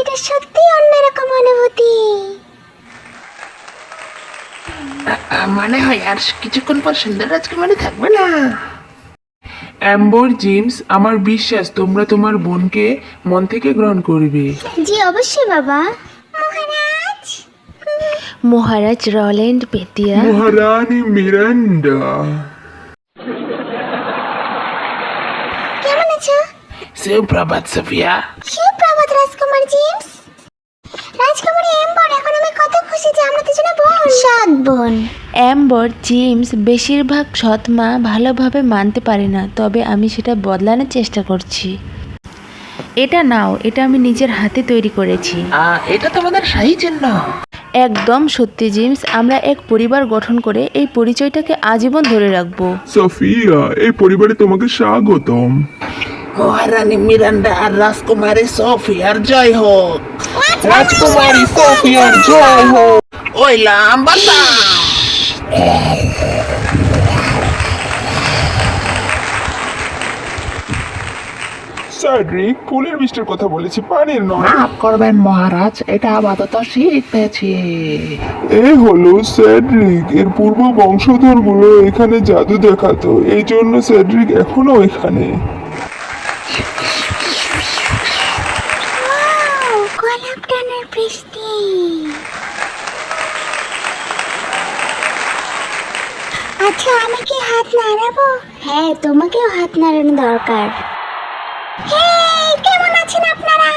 এটা সত্যি অন্যরকম অনুভূতি। মানে হয় আর কিছুক্ষণ পর সুন্দর রাজকুমারী থাকবে না। অ্যাম্বর জেমস আমার বিশ্বাস তোমরা তোমার বোনকে মন থেকে গ্রহণ করবে। জি অবশ্যই বাবা। মহারাজ। মহারাজ রল্যান্ড পেতিয়া। মহারানী মিরান্ডা। কেমন আছো? সুপ্রভাত সোফিয়া। সুপ্রভাত জেমস রাজকুমারী এম্বর এখন আমি কত খুশি যে আমরা দুজনে বোন সৎ বোন। অ্যাম্বর জেমস বেশিরভাগ সৎ মা ভালোভাবে মানতে পারে না তবে আমি সেটা বদলানোর চেষ্টা করছি। এটা নাও এটা আমি নিজের হাতে তৈরি করেছি। আহ, এটা তো আমাদের শাহী চিহ্ন একদম সত্যি জিমস আমরা এক পরিবার গঠন করে এই পরিচয়টাকে আজীবন ধরে রাখব। সফিয়া এই পরিবারে তোমাকে স্বাগতম। মহারানী মিরান্ডা আর রাজকুমারী সোফিয়ার জয় হোক। রাজকুমারী সোফিয়ার জয় হোক। ওইলাম বাতাম স্যাড্রিক ফুলের বৃষ্টির কথা বলেছি পানির নয়। মাফ করবেন মহারাজ এটা আপাতত শীত পেয়েছি। এ হলো স্যাড্রিক এর পূর্ব বংশধরগুলো এখানে জাদু দেখাতো এই জন্য স্যাড্রিক এখনও এখানে। গোলাপ বৃষ্টি। আচ্ছা আমি কি হাত নাড়াবো? হ্যাঁ তোমাকেও হাত নাড়ানো দরকার। হ্যাঁ, কেমন আছেন আপনারা?